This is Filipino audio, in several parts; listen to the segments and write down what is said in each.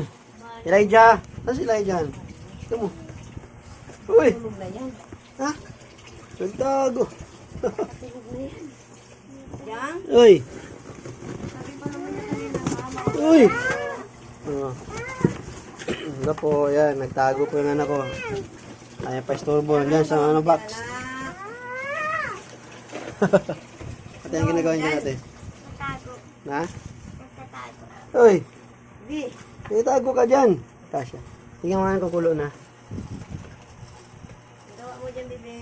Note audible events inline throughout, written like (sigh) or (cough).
(coughs) Elijah! Saan si Elijah? Ito mo. Uy! Tulog na yan. Ha? Nagtago. Na. Yang? Uy! Niya. Uy! Oh. (coughs) Ano po, yan. Nagtago po yung anak ko. Ayaw pa istorbo. Nandiyan sa ano box. (laughs) Ate, ang ginagawa niyo natin? Tago. Ha? Nagtatago. Uy! Di. May tago ka dyan. Kasya. Tingnan mo nga kukulo na. Gawa mo dyan, bebe.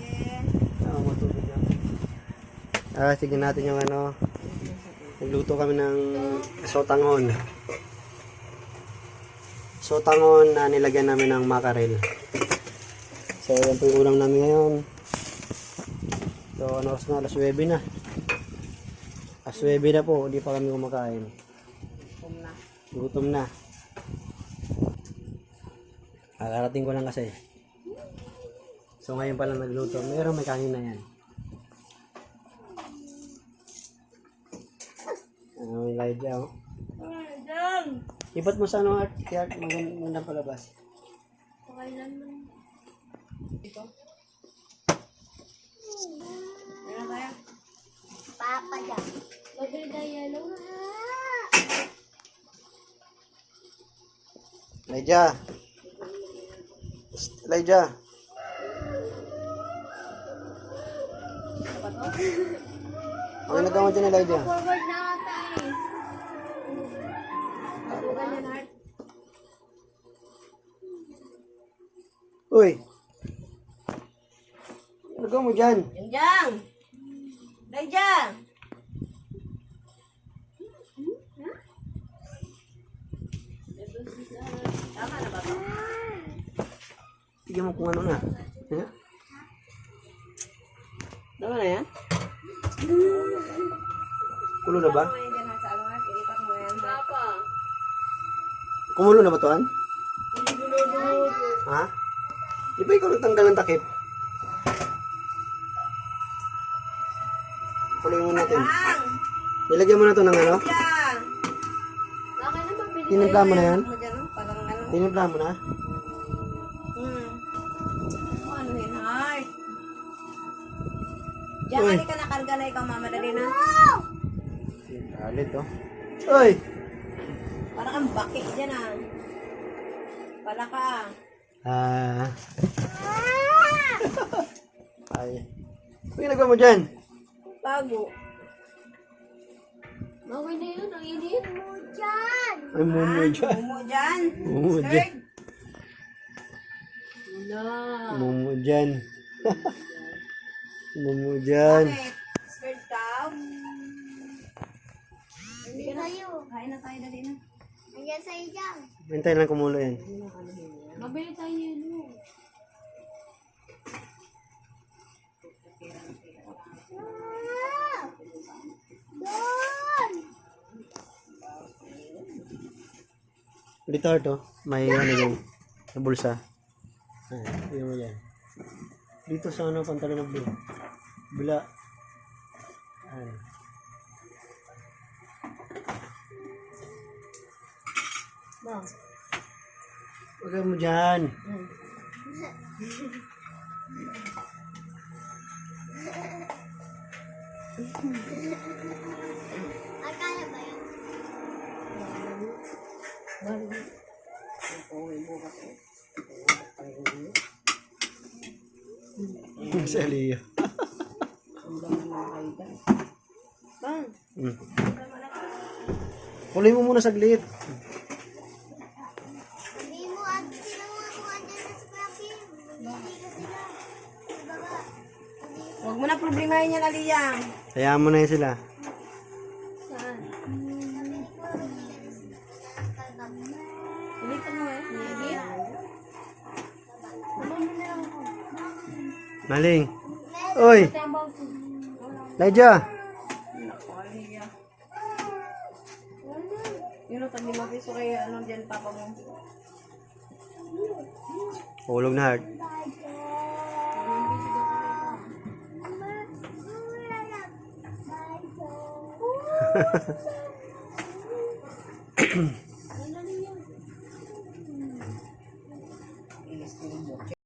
Ah, matubig na. Ah, tignan natin yung ano. Nagluto kami ng sotangon. Sotangon na nilagyan namin ng makarel. So, yan po yung ulam namin ngayon. So, ano oras na? Alas 9 na. Alas 9 na po. Hindi pa kami kumakain. Gutom na. Kakarating ko lang kasi. So ngayon pa lang nagluto. Meron may kanin na yan. Ano yung Elijah oh. Ay, dyan. Ibat mo sa ano at kaya magandang palabas. Pakailan mo. Ito. Meron tayo. Papa dyan. Bagay na yellow. Elijah! Elijah! Ang ginagawa mo dyan Elijah? Forward na ata eh. Uy! Ano mo dyan? Yan dyan. Dahil dyan. Tama na ba ito? Tignan mo kung ano na. Ha? Tama na yan? Kulo na ba? Kumulo na ba to, Han? Ha? Di ba ikaw nagtanggal ng takip? Kuloy mo natin. Nilagyan mo na to ng ano? Tinimpla mo na yan? Tinimpla mo na? Diyan, Uy. ka nakarga na ikaw, mama. Dali na. Galit, oh. Uy! Parang kang baki dyan, ah. Pala ka. Ah. (laughs) Ay. Ano ginagawa mo dyan? Bago. Mawin na yun, ang init. Mo dyan. Ay, mumu dyan. Mumo dyan. Mumu dyan. Wala. Mumu dyan. (laughs) mumu dyan. Bakit? Skirt ka? Hindi sa'yo. Kain na tayo dali na. Nandiyan sa'yo dyan. Hintay lang kumulo yan. Mabili tayo yun. Dito, to. May ano yung sa bulsa. Ay, tingnan mo yan. Dito sa ano, pantalon ng blue. Bula. Ay. Ba? Huwag mo dyan. Akala ba yan? Bali. Okay, bukas eh. si Aliyah. Bang! Hmm. Kulay mo muna saglit. Sabi mo, at sila mga kung andyan na sa classroom. Hindi ka sila. Huwag mo na problemahin yan, Aliyang. Hayaan mo na yun sila. Saan? Hindi. Ulitin mo eh. Mo ako. Maling. Oy! Elijah! Aliyah. Yun tag lima piso kay ano dyan, papa mo. Hulog na heart. (laughs)